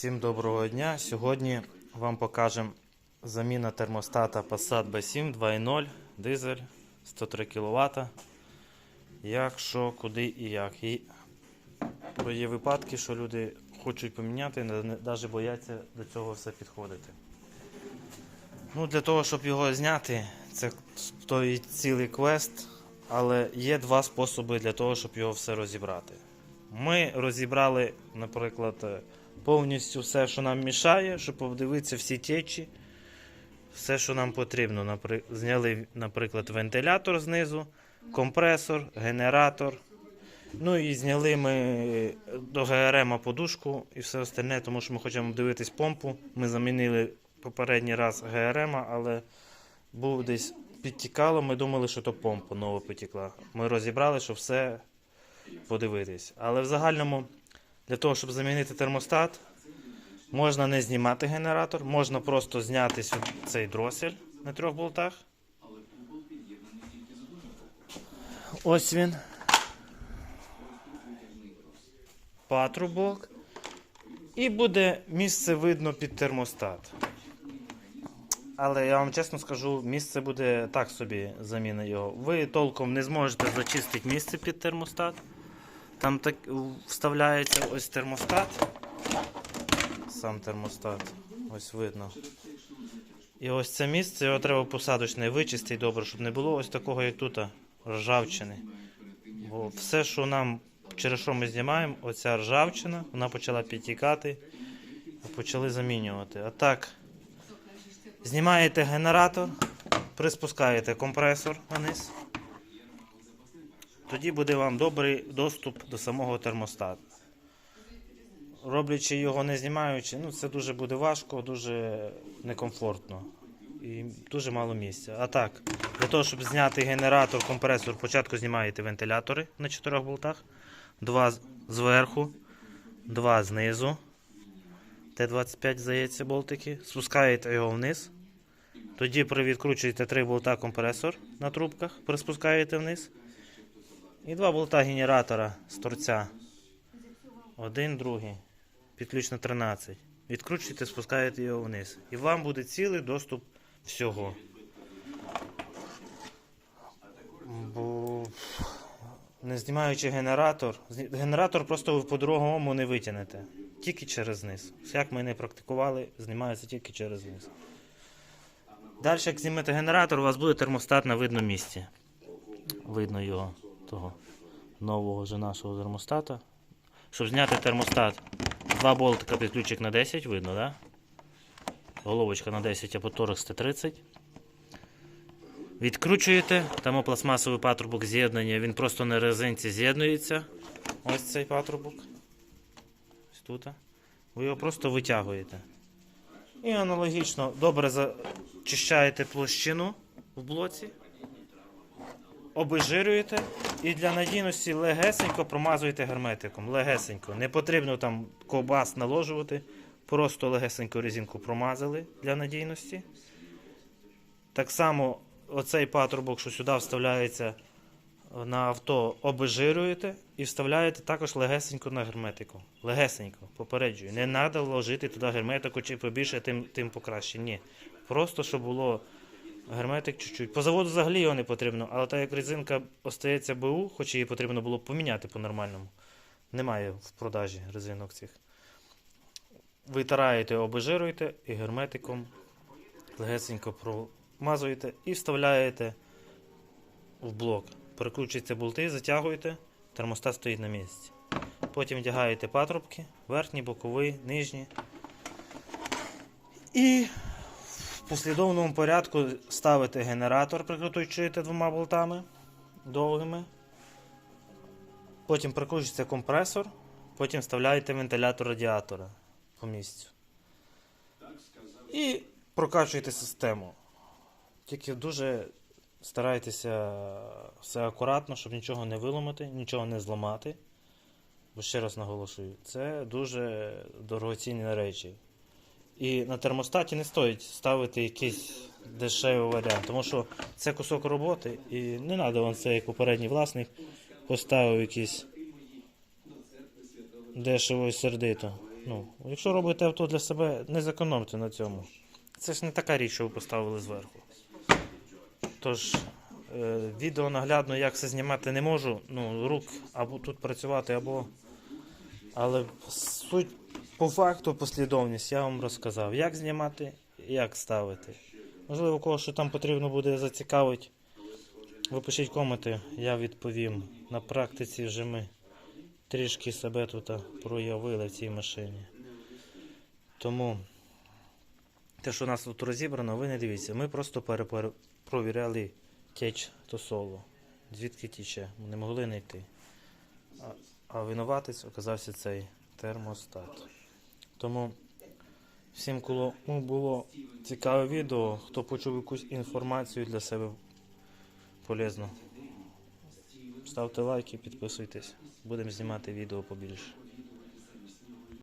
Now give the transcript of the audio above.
Всім доброго дня. Сьогодні вам покажемо заміна термостата Passat B7 2.0 дизель 103 кВт. Як, що, куди і як. І є випадки, що люди хочуть поміняти, навіть бояться до цього все підходити. Ну, Для того, щоб його зняти, це той цілий квест, але є два способи для того, щоб його все розібрати. Ми розібрали, наприклад, е, повністю все, що нам мішає, щоб подивитися всі течі, все, що нам потрібно. Зняли, наприклад, вентилятор знизу, компресор, генератор. Ну і зняли ми до ГРМ подушку і все остальне, тому що ми хочемо дивитись помпу. Ми замінили попередній раз ГРМ, але був десь підтікало. Ми думали, що то помпа нова потекла. Ми розібрали, що все подивитись. Але в загальному, для того, щоб замінити термостат, можна не знімати генератор, можна просто зняти цей дросель на трьох болтах. Ось він. Патрубок. І буде місце видно під термостат. Але я вам чесно скажу, місце буде так собі заміна його. Ви толком не зможете зачистити місце під термостат. Там так вставляється ось термостат. Сам термостат. Ось видно. І ось це місце, його треба посадочне вичистити добре, щоб не було ось такого, як тут, ржавчини. Бо все, що нам, через що ми знімаємо, оця ржавчина, вона почала підтікати почали замінювати. А так, знімаєте генератор, приспускаєте компресор вниз. Тоді буде вам добрий доступ до самого термостату. Роблячи його не знімаючи, ну це дуже буде важко, дуже некомфортно і дуже мало місця. А так, для того, щоб зняти генератор, компресор, спочатку знімаєте вентилятори на чотирьох болтах, два зверху, два знизу. Т-25, здається, болтики. Спускаєте його вниз. Тоді привідкручуєте три болта компресор на трубках, приспускаєте вниз. І два болта генератора з торця. Один, другий. Підключно 13. Відкручуєте, спускаєте його вниз. І вам буде цілий доступ всього. Бо не знімаючи генератор, генератор просто ви по-другому не витягнете. Тільки через низ. Як ми не практикували, знімається тільки через низ. Далі, як знімете генератор, у вас буде термостат на видному місці. Видно його, того нового вже нашого термостата. Щоб зняти термостат, два болтика під ключик на 10, видно, да? Головочка на 10, а по торекс 30. Відкручуєте, там пластмасовий патрубок з'єднання, він просто на резинці з'єднується. Ось цей патрубок. Ось тут. Ви його просто витягуєте. І аналогічно добре зачищаєте площину в блоці, обезжирюєте і для надійності легесенько промазуєте герметиком. Легесенько. Не потрібно там ковбас наложувати. Просто легесенько резинку промазали для надійності. Так само оцей патрубок, що сюди вставляється на авто, обезжирюєте і вставляєте також легесенько на герметику. Легесенько, попереджую. Не треба вложити туди герметику, чи побільше, тим, тим покраще. Ні. Просто щоб було герметик чуть-чуть. По заводу взагалі його не потрібно, але так як резинка остається БУ, хоч її потрібно було поміняти по-нормальному. Немає в продажі резинок цих. Витираєте, обезжируєте і герметиком легесенько промазуєте і вставляєте в блок. Перекручуєте болти, затягуєте, термостат стоїть на місці. Потім вдягаєте патрубки, верхній, боковий, нижній. І послідовному порядку ставите генератор, прикручуєте двома болтами довгими. Потім прикручується компресор, потім вставляєте вентилятор радіатора по місцю. І прокачуєте систему. Тільки дуже старайтеся все акуратно, щоб нічого не виламати, нічого не зламати. Бо ще раз наголошую, це дуже дорогоцінні речі. І на термостаті не стоїть ставити якийсь дешевий варіант, тому що це кусок роботи, і не треба вам це, як попередній власник, поставив якийсь дешево і сердито. Ну, якщо робите авто для себе, не зекономте на цьому. Це ж не така річ, що ви поставили зверху. Тож, е, відео наглядно, як це знімати не можу. Ну, рук або тут працювати, або. Але суть по факту, послідовність я вам розказав, як знімати, як ставити. Можливо, кого що там потрібно буде зацікавити. Ви пишіть коменти, я відповім. На практиці вже ми трішки себе тут проявили в цій машині. Тому те, що у нас тут розібрано, ви не дивіться. Ми просто перепер- провіряли теч то соло. Звідки тіче? Не могли знайти. А, а винуватець оказався цей термостат. Тому всім, кому було цікаве відео, хто почув якусь інформацію для себе полезну. Ставте лайки, підписуйтесь. Будемо знімати відео побільше.